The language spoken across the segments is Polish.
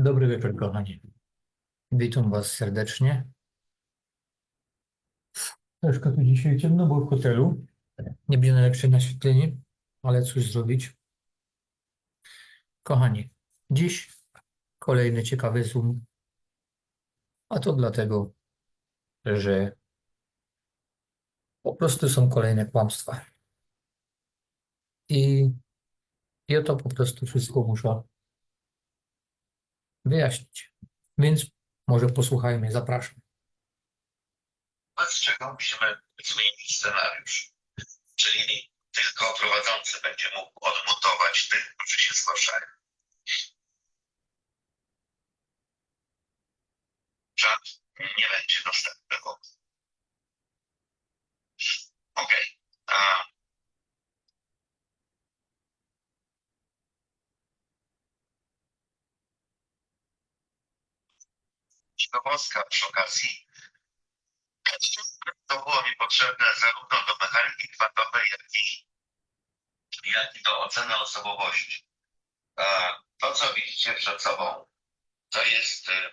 Dobry wieczór, kochani. Witam Was serdecznie. Troszkę tu dzisiaj ciemno, bo w hotelu. Nie będzie najlepsze naświetlenie, ale cóż zrobić. Kochani, dziś kolejny ciekawy Zoom. A to dlatego, że po prostu są kolejne kłamstwa. I ja to po prostu wszystko muszę wyjaśnić. Więc może posłuchajmy, zapraszam. wobec czego musimy zmienić scenariusz. Czyli tylko prowadzący będzie mógł odmutować tych, którzy się zgłaszają. Czat nie będzie dostępny. Okej. A Ciekawostka przy okazji. To było mi potrzebne zarówno do mechaniki kwantowej, jak i, jak i do oceny osobowości. To, co widzicie przed sobą, to jest, y,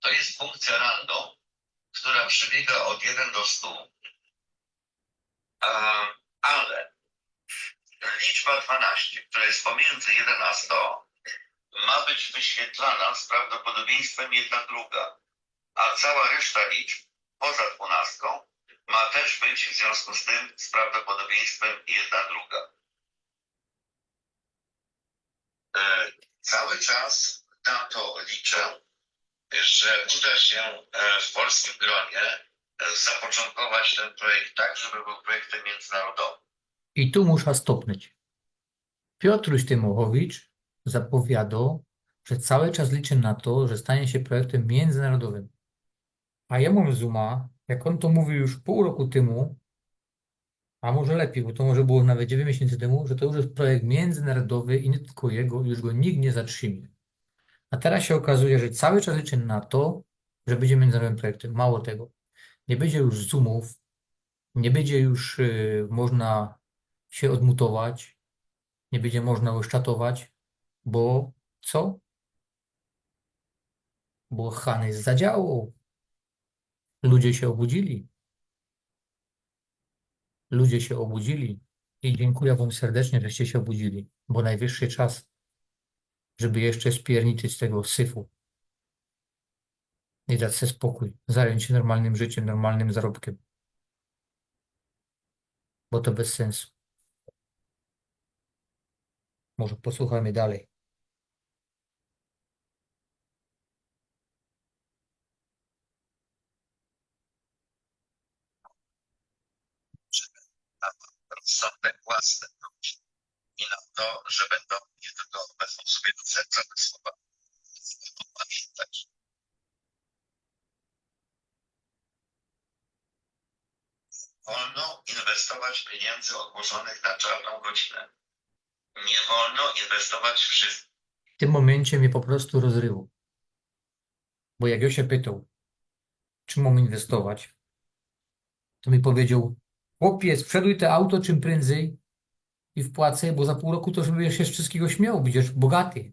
to jest funkcja random, która przebiega od 1 do 100. E, Ale liczba 12, która jest pomiędzy 1 a 100, ma być wyświetlana z prawdopodobieństwem jedna druga a cała reszta liczb poza dwunastką ma też być w związku z tym z prawdopodobieństwem jedna druga. E, Cały czas na to liczę, że uda się e, w polskim gronie e, zapoczątkować ten projekt tak, żeby był projektem międzynarodowym. I tu muszę stopnąć. Piotruś Tymochowicz zapowiadał, że cały czas liczy na to, że stanie się projektem międzynarodowym. A ja mam Zooma, jak on to mówił już pół roku temu, a może lepiej, bo to może było nawet 9 miesięcy temu, że to już jest projekt międzynarodowy i nie tylko jego, już go nikt nie zatrzyma. A teraz się okazuje, że cały czas liczy na to, że będzie międzynarodowym projektem. Mało tego, nie będzie już Zoomów, nie będzie już y, można się odmutować, nie będzie można już czatować, bo co? Bo Hanys zadziałał. Ludzie się obudzili. Ludzie się obudzili i dziękuję Wam serdecznie, żeście się obudzili, bo najwyższy czas, żeby jeszcze spierniczyć tego syfu i dać sobie spokój, zająć się normalnym życiem, normalnym zarobkiem, bo to bez sensu. Może posłuchajmy dalej. Rozsądek własny ludzi i na to, że będą nie tylko wezmą sobie do serca te słowa. Pamiętać. Wolno inwestować pieniędzy odłożonych na czarną godzinę. Nie wolno inwestować wszystkich. W tym momencie mnie po prostu rozryło. Bo jak ja się pytał, czy mam inwestować, to mi powiedział, chłopie, sprzeduj te auto czym prędzej i wpłacę, bo za pół roku to żeby się z wszystkiego śmiał, będziesz bogaty.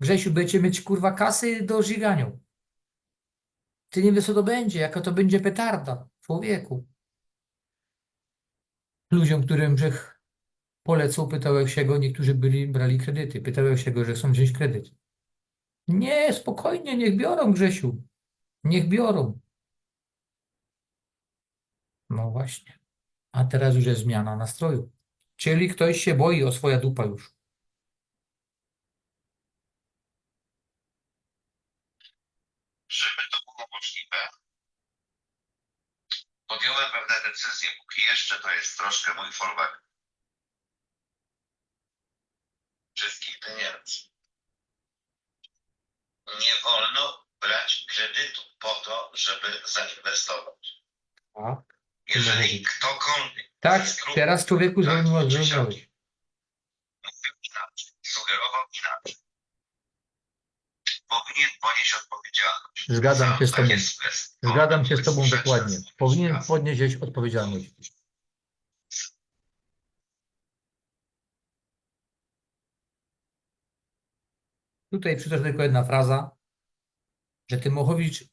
Grzesiu, będziecie mieć kurwa kasy do żigania. Ty nie wiesz co to będzie, jaka to będzie petarda, człowieku. Ludziom, którym Brzech polecał, pytałem się go, niektórzy byli, brali kredyty. Pytałem się go, że chcą wziąć kredyt. Nie, spokojnie, niech biorą, Grzesiu. Niech biorą. No właśnie. A teraz już jest zmiana nastroju. Czyli ktoś się boi o swoja dupa już. Żeby to było możliwe, podjąłem pewne decyzje, póki jeszcze to jest troszkę mój fallback. Wszystkich pieniędzy. Nie wolno brać kredytu po to, żeby zainwestować. Tak. Jeżeli ktokolwiek Tak, z teraz człowieku zrozumiałeś. mówił inaczej, sugerował inaczej, powinien ponieść odpowiedzialność. Zgadzam za się z tobą. takie sugestie. Zgadzam się z Tobą Sprzeczne dokładnie. z Powinien prawem. podnieść odpowiedzialność. Tutaj przytoczę tylko jedna fraza, że Tymochowicz,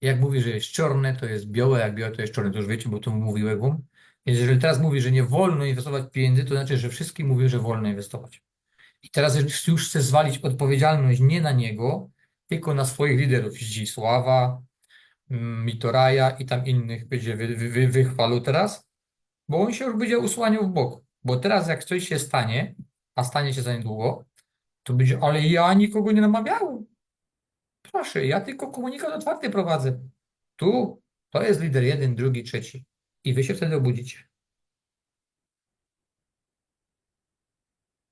jak mówi, że jest czarne, to jest białe, jak białe, to jest czarne. To już wiecie, bo to mówiłem wam. Więc jeżeli teraz mówi, że nie wolno inwestować pieniędzy, to znaczy, że wszystkim mówi, że wolno inwestować. I teraz już- chce zwalić odpowiedzialność nie na niego, tylko na swoich liderów, Zdzisława, mm, Mitoraja i tam innych będzie wy, wy, teraz, bo on się już będzie usłaniał w bok. Bo teraz jak coś się stanie, a stanie się za niedługo, to będzie, ale ja nikogo nie namawiałem. Proszę, ja tylko komunikat otwarty prowadzę. Tu to jest lider jeden, drugi, trzeci. I wy się wtedy obudzicie.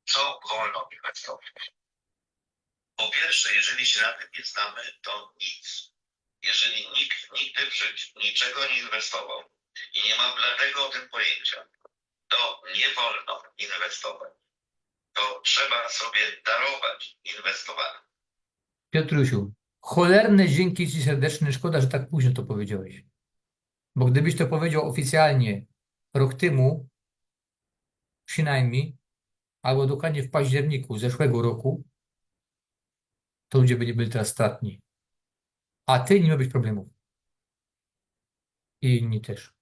Co wolno inwestować? Po pierwsze, jeżeli się na tym nie znamy, to nic. Jeżeli nikt nigdy w życiu niczego nie inwestował i nie ma bladego o tym pojęcia, to nie wolno inwestować. To trzeba sobie darować inwestowanie. Piotrusiu, cholerne dzięki ci serdeczne. Szkoda, że tak późno to powiedziałeś. Bo gdybyś to powiedział oficjalnie rok temu, przynajmniej, albo dokładnie w październiku zeszłego roku, to ludzie by nie byli teraz stratni. A ty nie ma być problemów. I inni też.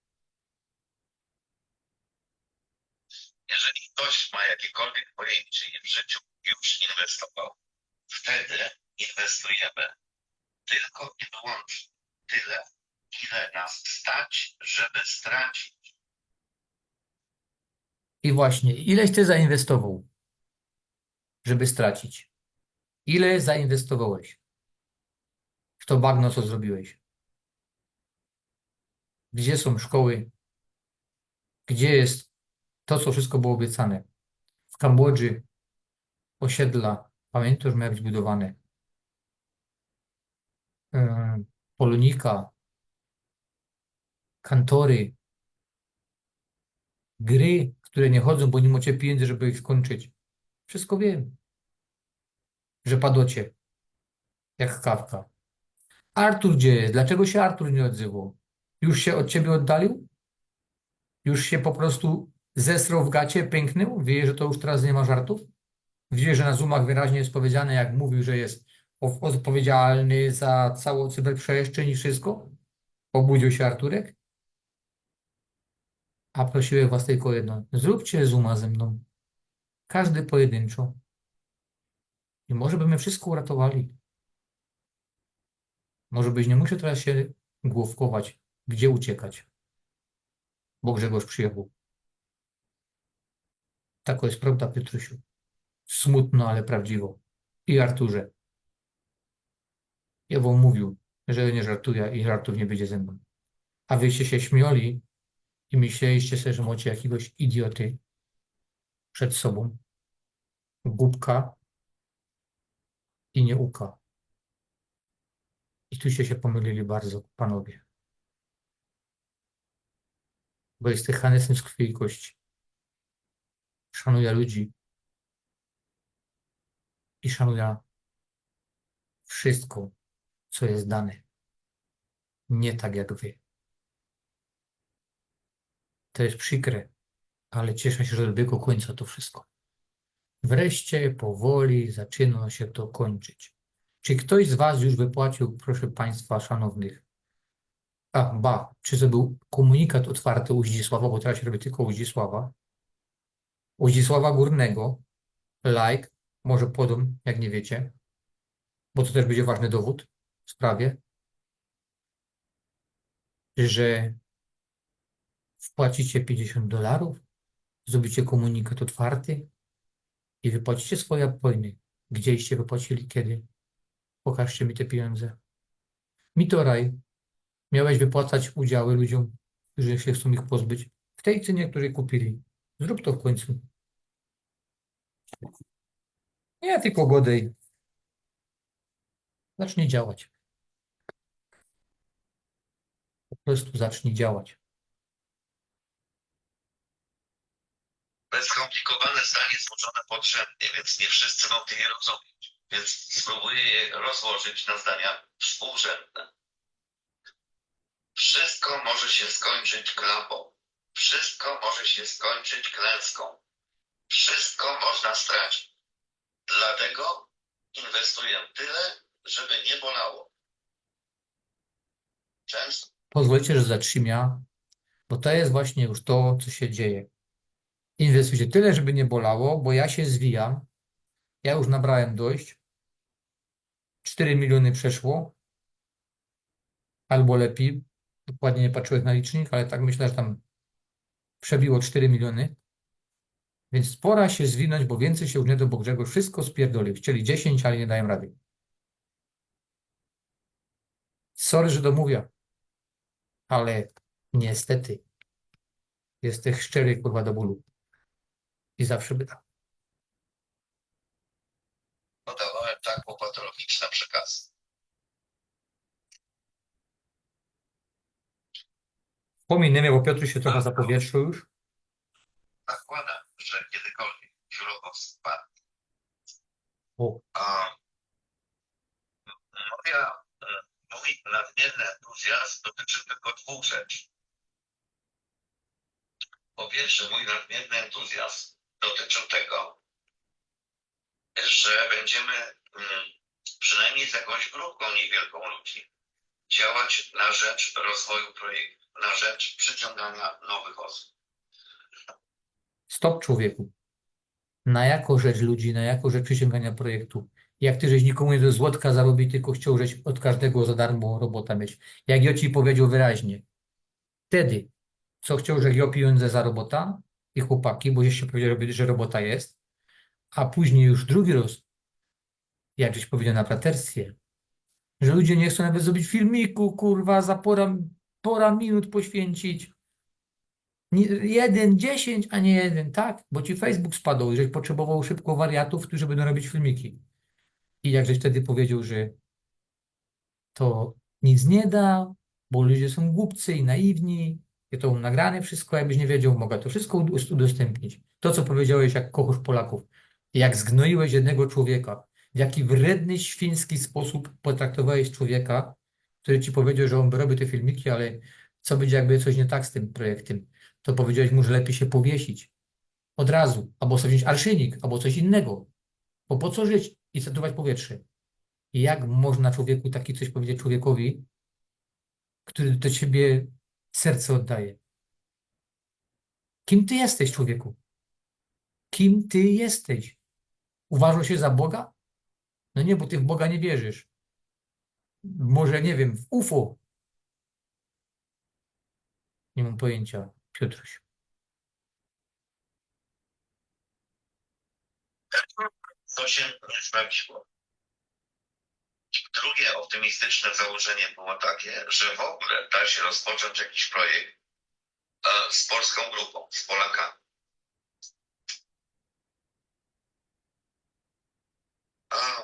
Jeżeli ktoś ma jakiekolwiek pojęcie i w życiu już inwestował, wtedy inwestujemy tylko i wyłącznie tyle, ile nas stać, żeby stracić. I właśnie, ileś ty zainwestował, żeby stracić? Ile zainwestowałeś w to bagno, co zrobiłeś? Gdzie są szkoły? Gdzie jest to, co wszystko było obiecane? W Kambodży osiedla, pamiętasz, miały być budowane. Yy, Polonika, kantory, gry, które nie chodzą, bo nie macie pieniędzy, żeby ich skończyć. Wszystko wiem. Że padocie. Jak kawka. Artur gdzie jest? Dlaczego się Artur nie odzywał? Już się od ciebie oddalił? Już się po prostu zesrał w gacie, pęknął? Wie, że to już teraz nie ma żartów? Wie, że na Zoomach wyraźnie jest powiedziane, jak mówił, że jest odpowiedzialny za całą cyberprzestrzeń i wszystko? Obudził się Arturek? A prosiłem was tylko jedno. Zróbcie Zooma ze mną. Każdy pojedynczo. I może by wszystko uratowali. Może byś nie musiał teraz się główkować, gdzie uciekać. Bo Grzegorz przyjechał. Taka jest prawda, Piotrusiu. Smutno, ale prawdziwo. I Arturze. Ja wam mówił, że nie żartuję i żartów nie będzie ze mną. A wyście się śmiali i myśleliście sobie, że macie jakiegoś idioty przed sobą. Głupka i nieuka. I tuście się pomylili bardzo, panowie. Bo jest tych Hannesem z krwi i kości. Szanuję ludzi. I szanuję wszystko, co jest dane. Nie tak jak wy. To jest przykre, ale cieszę się, że dobiegło końca to wszystko. Wreszcie powoli zaczyna się to kończyć. Czy ktoś z Was już wypłacił, proszę Państwa szanownych, a ba, czy to był komunikat otwarty u Zdzisława, bo teraz się robi tylko u Zdzisława, u Zdzisława Górnego, like, może podam, jak nie wiecie, bo to też będzie ważny dowód sprawie, że wpłacicie 50 dolarów, zrobicie komunikat otwarty i wypłacicie swoje apojny. Gdzieście wypłacili, kiedy? Pokażcie mi te pieniądze. Mitoraj, miałeś wypłacać udziały ludziom, którzy się chcą ich pozbyć, w tej cenie, której kupili. Zrób to w końcu. Nie tylko godej. Zacznij działać. Po prostu zacznij działać. Skomplikowane zdanie złożone podrzędnie, więc nie wszyscy mogli je rozumieć. Więc spróbuję je rozłożyć na zdania współrzędne. Wszystko może się skończyć klapą. Wszystko może się skończyć klęską. Wszystko można stracić. Dlatego inwestuję tyle, żeby nie bolało. Często Pozwólcie, że zatrzymię, bo to jest właśnie już to, co się dzieje. Inwestujcie tyle, żeby nie bolało, bo ja się zwijam. Ja już nabrałem dość. 4 miliony przeszło. Albo lepiej. Dokładnie nie patrzyłem na licznik, ale tak myślę, że tam przebiło 4 miliony. Więc pora się zwinąć, bo więcej się już nie do bo Grzegorz wszystko spierdolił. Chcieli 10, ale nie dają rady. Sorry, że domówię, ale niestety jesteś szczery, kurwa, do bólu. I zawsze byda. podawałem tak patologiczne przekazy. Pominę, bo Piotr się trochę zapowietrzył już. Zakładam, że kiedykolwiek Żurowow spadł, O, a moja, e, mój nadmierny entuzjazm dotyczy tylko dwóch rzeczy. Po pierwsze, mój nadmierny entuzjazm dotyczył tego, że będziemy mm, przynajmniej z jakąś grupką niewielką ludzi działać na rzecz rozwoju projektu, na rzecz przyciągania nowych osób. stop człowieku. Na jaką rzecz ludzi, na jaką rzecz przyciągania projektu? Jak ty żeś nikomu nie do złotka zarobić, tylko chciał żeś od każdego za darmo robota mieć. Jak ja ci powiedział wyraźnie. Wtedy, co chciał, że ja pieniądze za robota i chłopaki, bo żeście powiedzieli, że robota jest, a później już drugi raz, jak żeś powiedział na praterstwie, że ludzie nie chcą nawet zrobić filmiku, kurwa, za pora, pora minut poświęcić. Nie, jeden, dziesięć, a nie jeden, tak? Bo ci Facebook spadł i żeś potrzebował szybko wariatów, którzy będą robić filmiki. I jak żeś wtedy powiedział, że to nic nie da, bo ludzie są głupcy i naiwni, i to nagrane wszystko, jakbyś nie wiedział, mogę to wszystko ud- udostępnić. To, co powiedziałeś, jak kochasz Polaków, jak zgnoiłeś jednego człowieka, w jaki wredny, świński sposób potraktowałeś człowieka, który ci powiedział, że on by robił te filmiki, ale co będzie, jakby coś nie tak z tym projektem, to powiedziałeś mu, że lepiej się powiesić. Od razu, albo sobie wziąć albo coś innego, bo po co żyć i saturować powietrze? Jak można człowieku taki coś powiedzieć człowiekowi, który do ciebie serce oddaje? Kim ty jesteś, człowieku? Kim ty jesteś? Uważasz się za Boga? No nie, bo ty w Boga nie wierzysz. Może, nie wiem, w UFO. Nie mam pojęcia, Piotruś. To się nie sprawdziło. Drugie optymistyczne założenie było takie, że w ogóle da się rozpocząć jakiś projekt e, z polską grupą, z Polakami. A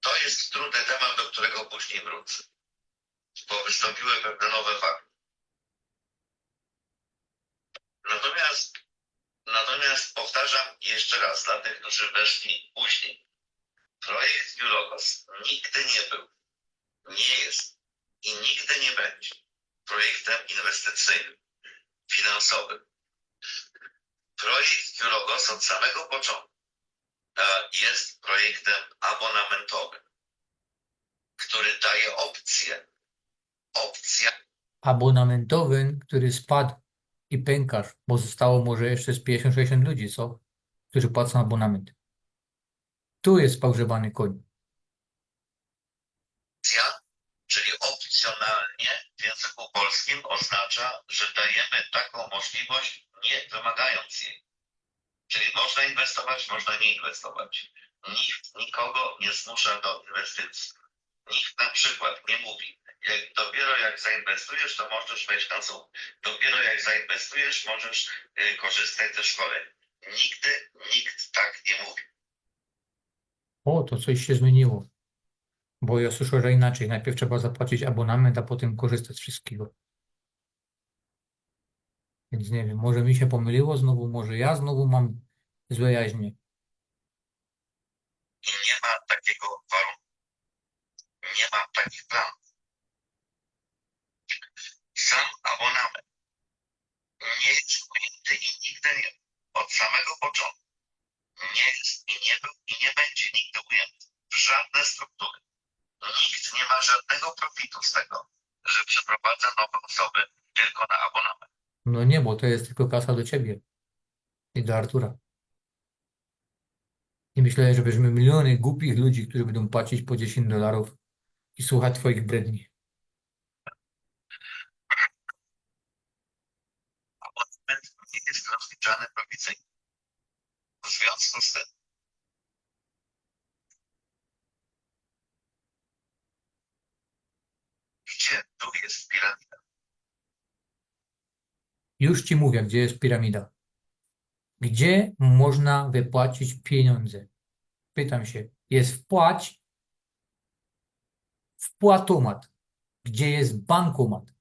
to jest trudny temat, do którego później wrócę, bo wystąpiły pewne nowe fakty. Natomiast, natomiast powtarzam jeszcze raz dla tych, którzy weszli później. Projekt Biologos nigdy nie był, nie jest i nigdy nie będzie projektem inwestycyjnym, finansowym. Projekt Biologos od samego początku e, jest projektem abonamentowym, który daje opcję, opcja Abonamentowy, który spadł i pękasz, bo zostało może jeszcze z 50-60 ludzi, co? Którzy płacą abonament. Tu jest pogrzebany koń. czyli opcjonalnie w języku polskim oznacza, że dajemy taką możliwość, nie wymagając jej. Czyli można inwestować, można nie inwestować. Nikt nikogo nie zmusza do inwestycji. Nikt na przykład nie mówi, jak, dopiero jak zainwestujesz, to możesz wejść na Zoom. Dopiero jak zainwestujesz, możesz y, korzystać ze szkoleń. Nigdy nikt tak nie mówi. O, to coś się zmieniło. Bo ja słyszę, że inaczej. Najpierw trzeba zapłacić abonament, a potem korzystać z wszystkiego. Więc nie wiem, może mi się pomyliło znowu, może ja znowu mam złe jaźnie. I nie ma takiego warunku. Nie ma takich planów. Sam abonament nie jest i nie, od samego początku nie jest i nie był i nie będzie nigdy ujęty w żadne struktury. Nikt nie ma żadnego profitu z tego, że przeprowadza nowe osoby tylko na abonament. No nie, bo to jest tylko kasa do ciebie i do Artura. I myślę, że weźmiemy miliony głupich ludzi, którzy będą płacić po 10 dolarów i słuchać twoich bredni. Abonament nie jest rozliczany prowizyjnie. Związku z tym gdzie tu jest piramida? Już ci mówię, gdzie jest piramida. Gdzie można wypłacić pieniądze? Pytam się, jest wpłać, wpłatomat. Gdzie jest bankomat?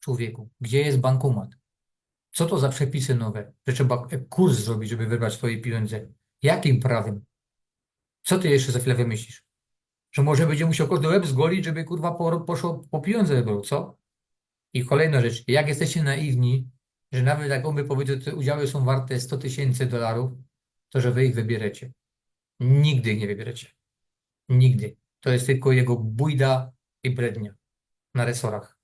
Człowieku, gdzie jest bankomat? Co to za przepisy nowe, że trzeba kurs zrobić, żeby wybrać twoje pieniądze? Jakim prawem? Co ty jeszcze za chwilę wymyślisz? Że może będzie musiał każdy łeb zgolić, żeby kurwa po, poszło po pieniądze wybrał, co? I kolejna rzecz, jak jesteście naiwni, że nawet jak on by powiedział, że te udziały są warte 100 tysięcy dolarów, to że wy ich wybierecie. Nigdy ich nie wybierecie. Nigdy. To jest tylko jego bójda i brednia na resorach.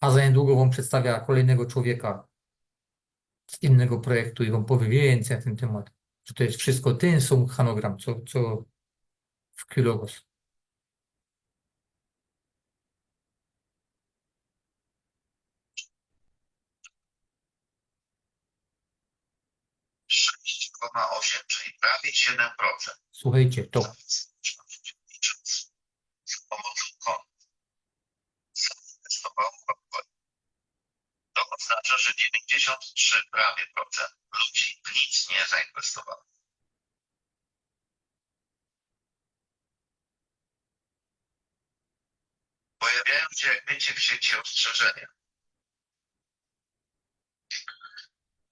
A za niedługo wam przedstawia kolejnego człowieka z innego projektu i wam powie więcej na ten temat. Że to jest wszystko ten sam hanogram, co, co w Kilogos. Koma osiem, czyli prawie 7%. Słuchajcie, to licząc z pomocą kont zainwestowało w Bitcoin. To oznacza, że 93 prawie procent ludzi w nic nie zainwestowało. Pojawiają się, jak wiecie, w sieci ostrzeżenia.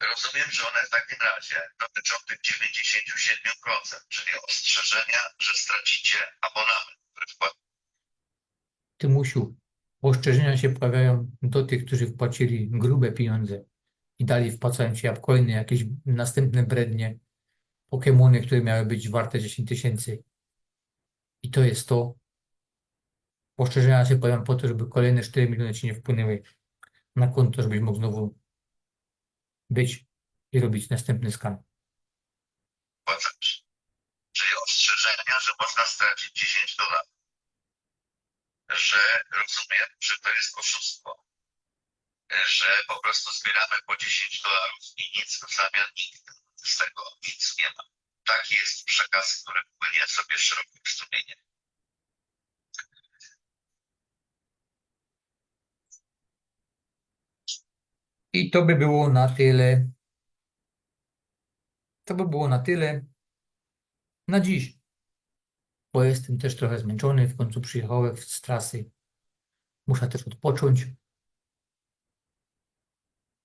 Rozumiem, że one w takim razie dotyczą tych 97%, czyli ostrzeżenia, że stracicie abonament, który wpłacicie. Tymusiu, ostrzeżenia się pojawiają do tych, którzy wpłacili grube pieniądze i dalej wpłacają ci upcoiny, jakieś następne brednie, Pokemony, które miały być warte 10 tysięcy. I to jest to. Ostrzeżenia się pojawiają po to, żeby kolejne 4 miliony ci nie wpłynęły na konto, żebyś mógł znowu być i robić następny skan. Czyli ostrzeżenia, że można stracić 10 dolarów. Że rozumiem, że to jest oszustwo. Że po prostu zbieramy po 10 dolarów i nic w zamian nikt z tego nic nie ma. Taki jest przekaz, który płynie sobie szerokim strumieniem. I to by było na tyle. To by było na tyle na dziś. Bo jestem też trochę zmęczony. W końcu przyjechałem z trasy. Muszę też odpocząć.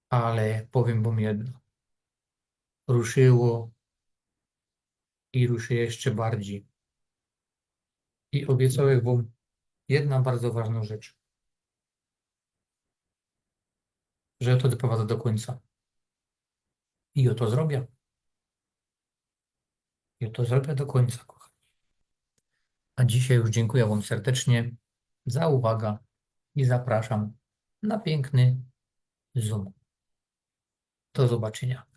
Ale powiem wam jedno. Ruszyło i ruszy jeszcze bardziej. I obiecałem wam jedną bardzo ważną rzecz. Że to doprowadzę do końca. I o to zrobię. I to zrobię do końca, kochani. A dzisiaj już dziękuję Wam serdecznie za uwagę i zapraszam na piękny Zoom. Do zobaczenia.